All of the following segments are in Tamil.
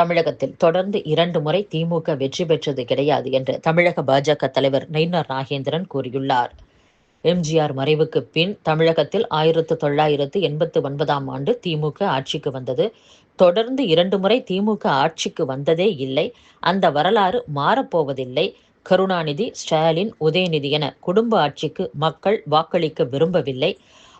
தமிழகத்தில் தொடர்ந்து இரண்டு முறை திமுக வெற்றி பெற்றது கிடையாது என்று தமிழக பாஜக தலைவர் நயினார் நாகேந்திரன் கூறியுள்ளார். எம்ஜிஆர் மறைவுக்கு பின் தமிழகத்தில் ஆயிரத்து தொள்ளாயிரத்து எண்பத்து ஒன்பதாம் ஆண்டு திமுக ஆட்சிக்கு வந்தது. தொடர்ந்து இரண்டு முறை திமுக ஆட்சிக்கு வந்ததே இல்லை. அந்த வரலாறு மாறப்போவதில்லை. கருணாநிதி ஸ்டாலின் உதயநிதி என குடும்ப ஆட்சிக்கு மக்கள் வாக்களிக்க விரும்பவில்லை.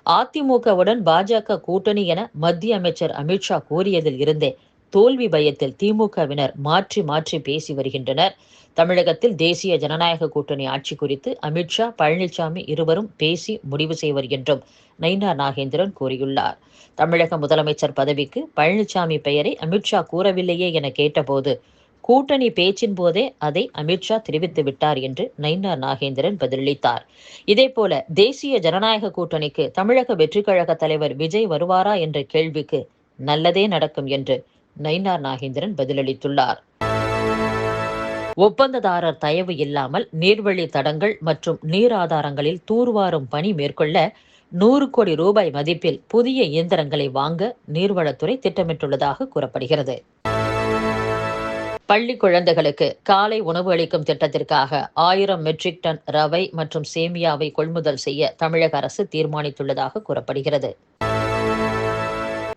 அதிமுகவுடன் பாஜக கூட்டணி என மத்திய அமைச்சர் அமித்ஷா கூறியதில் இருந்தே தோல்வி பயத்தில் திமுகவினர் மாற்றி மாற்றி பேசி வருகின்றனர். தமிழகத்தில் தேசிய ஜனநாயக கூட்டணி ஆட்சி குறித்து அமித்ஷா பழனிசாமி இருவரும் பேசி முடிவு செய்வர் என்றும் நைனா நாகேந்திரன் கூறியுள்ளார். தமிழக முதலமைச்சர் பதவிக்கு பழனிசாமி பெயரை அமித்ஷா கூறவில்லையே என கேட்டபோது கூட்டணி பேச்சின் போதே அதை அமித்ஷா தெரிவித்து விட்டார் என்று நைனா நாகேந்திரன் பதிலளித்தார். இதேபோல தேசிய ஜனநாயக கூட்டணிக்கு தமிழக வெற்றிக்கழக தலைவர் விஜய் வருவாரா என்ற கேள்விக்கு நல்லதே நடக்கும் என்று நயினார் நாகேந்திரன் பதிலளித்துள்ளார். ஒப்பந்ததாரர் தயவு இல்லாமல் நீர்வழி தடங்கள் மற்றும் நீர் ஆதாரங்களில் தூர்வாரும் பணி மேற்கொள்ள நூறு கோடி ரூபாய் மதிப்பில் புதிய இயந்திரங்களை வாங்க நீர்வளத்துறை திட்டமிட்டுள்ளதாக கூறப்படுகிறது. பள்ளி குழந்தைகளுக்கு காலை உணவு அளிக்கும் திட்டத்திற்காக ஆயிரம் மெட்ரிக் டன் ரவை மற்றும் சேமியாவை கொள்முதல் செய்ய தமிழக அரசு தீர்மானித்துள்ளதாக கூறப்படுகிறது.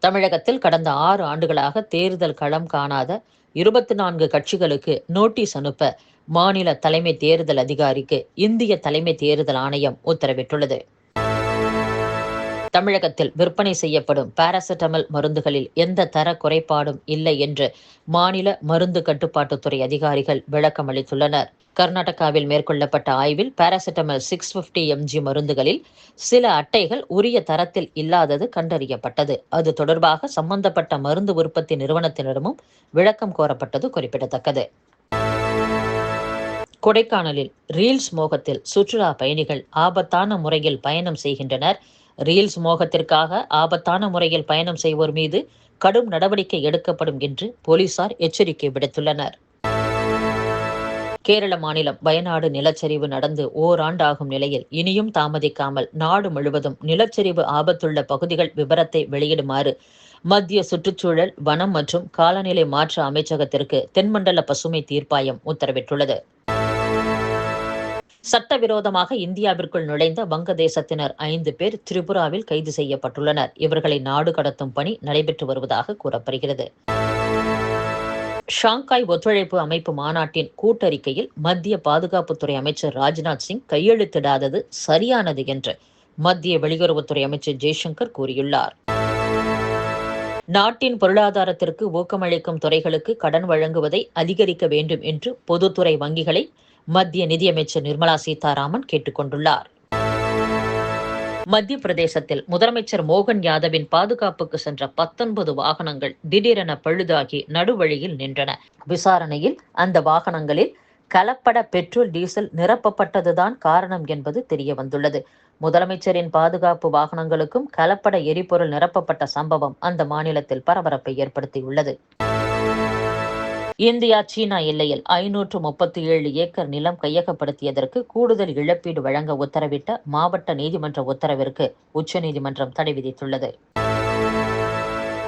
தமிழகத்தில் கடந்த ஆறு ஆண்டுகளாக தேர்தல் களம் காணாத இருபத்தி நான்கு கட்சிகளுக்கு நோட்டீஸ் அனுப்ப மாநில தலைமை தேர்தல் அதிகாரிக்கு இந்திய தலைமை தேர்தல் ஆணையம் உத்தரவிட்டுள்ளது. தமிழகத்தில் விற்பனை செய்யப்படும் பாராசிட்டமல் மருந்துகளில் எந்த தர குறைபாடும் இல்லை என்று மாநில மருந்து கட்டுப்பாட்டுத்துறை அதிகாரிகள் விளக்கம் அளித்துள்ளனர். கர்நாடகாவில் மேற்கொள்ளப்பட்ட ஆய்வில் பாராசிட்டமல் சிக்ஸ் பிப்டி எம்ஜி மருந்துகளில் சில அட்டைகள் உரிய தரத்தில் இல்லாதது கண்டறியப்பட்டது. அது தொடர்பாக சம்பந்தப்பட்ட மருந்து உற்பத்தி நிறுவனத்தினரிடமும் விளக்கம் கோரப்பட்டது குறிப்பிடத்தக்கது. கொடைக்கானலில் ரீல்ஸ் மோகத்தில் சுற்றுலா பயணிகள் ஆபத்தான முறையில் பயணம் செய்கின்றனர். ரீல்ஸ் மோகத்திற்காக ஆபத்தான முறையில் பயணம் செய்வோர் மீது கடும் நடவடிக்கை எடுக்கப்படும் என்று போலீசார் எச்சரிக்கை விடுத்துள்ளனர். கேரள மாநிலம் வயநாடு நிலச்சரிவு நடந்து ஓராண்டாகும் நிலையில் இனியும் தாமதிக்காமல் நாடு முழுவதும் நிலச்சரிவு ஆபத்துள்ள பகுதிகள் விவரத்தை வெளியிடுமாறு மத்திய சுற்றுச்சூழல் வனம் மற்றும் காலநிலை மாற்ற அமைச்சகத்திற்கு தென்மண்டல பசுமை தீர்ப்பாயம் உத்தரவிட்டுள்ளது. சட்டவிரோதமாக இந்தியாவிற்குள் நுழைந்த வங்கதேசத்தினர் ஐந்து பேர் திரிபுராவில் கைது செய்யப்பட்டுள்ளனர். இவர்களை நாடு கடத்தும் பணி நடைபெற்று வருவதாக கூறப்படுகிறது. ஷாங்காய் ஒத்துழைப்பு அமைப்பு மாநாட்டின் கூட்டறிக்கையில் மத்திய பாதுகாப்புத்துறை அமைச்சர் ராஜ்நாத் சிங் கையெழுத்திடாதது சரியானது என்று மத்திய வெளியுறவுத்துறை அமைச்சர் ஜெய்சங்கர் கூறியுள்ளார். நாட்டின் பொருளாதாரத்திற்கு ஊக்கமளிக்கும் துறைகளுக்கு கடன் வழங்குவதை அதிகரிக்க வேண்டும் என்று பொதுத்துறை வங்கிகளை மத்திய நிதியமைச்சர் நிர்மலா சீதாராமன் கேட்டுக்கொண்டுள்ளார். மத்திய பிரதேசத்தில் முதலமைச்சர் மோகன் யாதவின் பாதுகாப்புக்கு சென்ற பத்தொன்பது வாகனங்கள் திடீரென பழுதாகி நடுவழியில் நின்றன. விசாரணையில் அந்த வாகனங்களில் கலப்பட பெட்ரோல் டீசல் நிரப்பப்பட்டதுதான் காரணம் என்பது தெரிய வந்துள்ளது முதலமைச்சரின் பாதுகாப்பு வாகனங்களுக்கும் கலப்பட எரிபொருள் நிரப்பப்பட்ட சம்பவம் அந்த மாநிலத்தில் பரபரப்பை ஏற்படுத்தியுள்ளது. இந்தியா சீனா எல்லையில் ஐநூற்று முப்பத்தி ஏழு ஏக்கர் நிலம் கையகப்படுத்தியதற்கு கூடுதல் இழப்பீடு வழங்க உத்தரவிட்ட மாவட்ட நீதிமன்ற உத்தரவிற்கு உச்சநீதிமன்றம் தடை விதித்துள்ளது.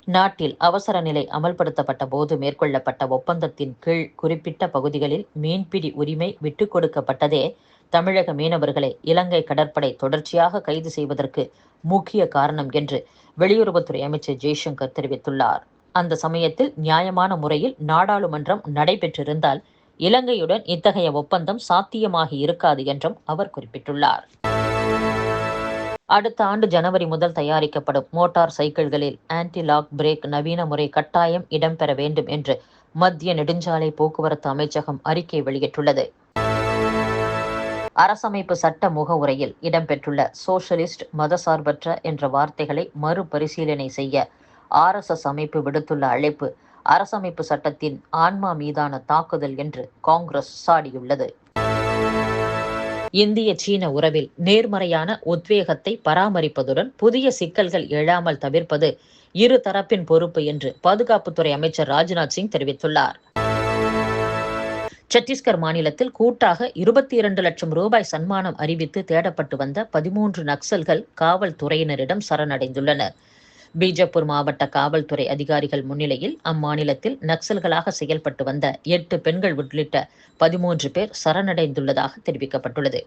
நாட்டில் அவசர நிலை அமல்படுத்தப்பட்ட போது மேற்கொள்ளப்பட்ட ஒப்பந்தத்தின் கீழ் குறிப்பிட்ட பகுதிகளில் மீன்பிடி உரிமை விட்டுக் கொடுக்கப்பட்டதே தமிழக மீனவர்களை இலங்கை கடற்படை தொடர்ச்சியாக கைது செய்வதற்கு முக்கிய காரணம் என்று வெளியுறவுத்துறை அமைச்சர் ஜெய்சங்கர் தெரிவித்துள்ளார். அந்த சமயத்தில் நியாயமான முறையில் நாடாளுமன்றம் நடைபெற்றிருந்தால் இலங்கையுடன் இத்தகைய ஒப்பந்தம் சாத்தியமாகி இருக்காது என்றும் அவர் குறிப்பிட்டுள்ளார். அடுத்த ஆண்டு ஜனவரி முதல் தயாரிக்கப்படும் மோட்டார் சைக்கிள்களில் ஆன்டி லாக் பிரேக் நவீன முறை கட்டாயம் இடம்பெற வேண்டும் என்று மத்திய நெடுஞ்சாலை போக்குவரத்து அமைச்சகம் அறிக்கை வெளியிட்டுள்ளது. அரசமைப்பு சட்ட முகவுரையில் இடம்பெற்றுள்ள சோஷலிஸ்ட் மதசார்பற்ற என்ற வார்த்தைகளை மறுபரிசீலனை செய்ய ஆர்எஸ்எஸ் அமைப்பு விடுத்துள்ள அழைப்பு அரசமைப்பு சட்டத்தின் ஆன்மா மீதான தாக்குதல் என்று காங்கிரஸ் சாடியுள்ளது. இந்திய சீன உறவில் நேர்மறையான உத்வேகத்தை பராமரிப்பதுடன் புதிய சிக்கல்கள் எழாமல் தவிர்ப்பது இரு தரப்பின் பொறுப்பு என்று பாதுகாப்புத்துறை அமைச்சர் ராஜ்நாத் சிங் தெரிவித்துள்ளார். சத்தீஸ்கர் மாநிலத்தில் கூட்டாக இருபத்தி இரண்டு லட்சம் ரூபாய் சன்மானம் அறிவித்து தேடப்பட்டு வந்த பதிமூன்று நக்சல்கள் காவல்துறையினரிடம் சரணடைந்துள்ளனர். பீஜப்பூர் மாவட்ட காவல்துறை அதிகாரிகள் முன்னிலையில் அம்மாநிலத்தில் நக்சல்களாக செயல்பட்டு வந்த எட்டு பெண்கள் உள்ளிட்ட பதிமூன்று பேர் சரணடைந்துள்ளதாக தெரிவிக்கப்பட்டுள்ளது.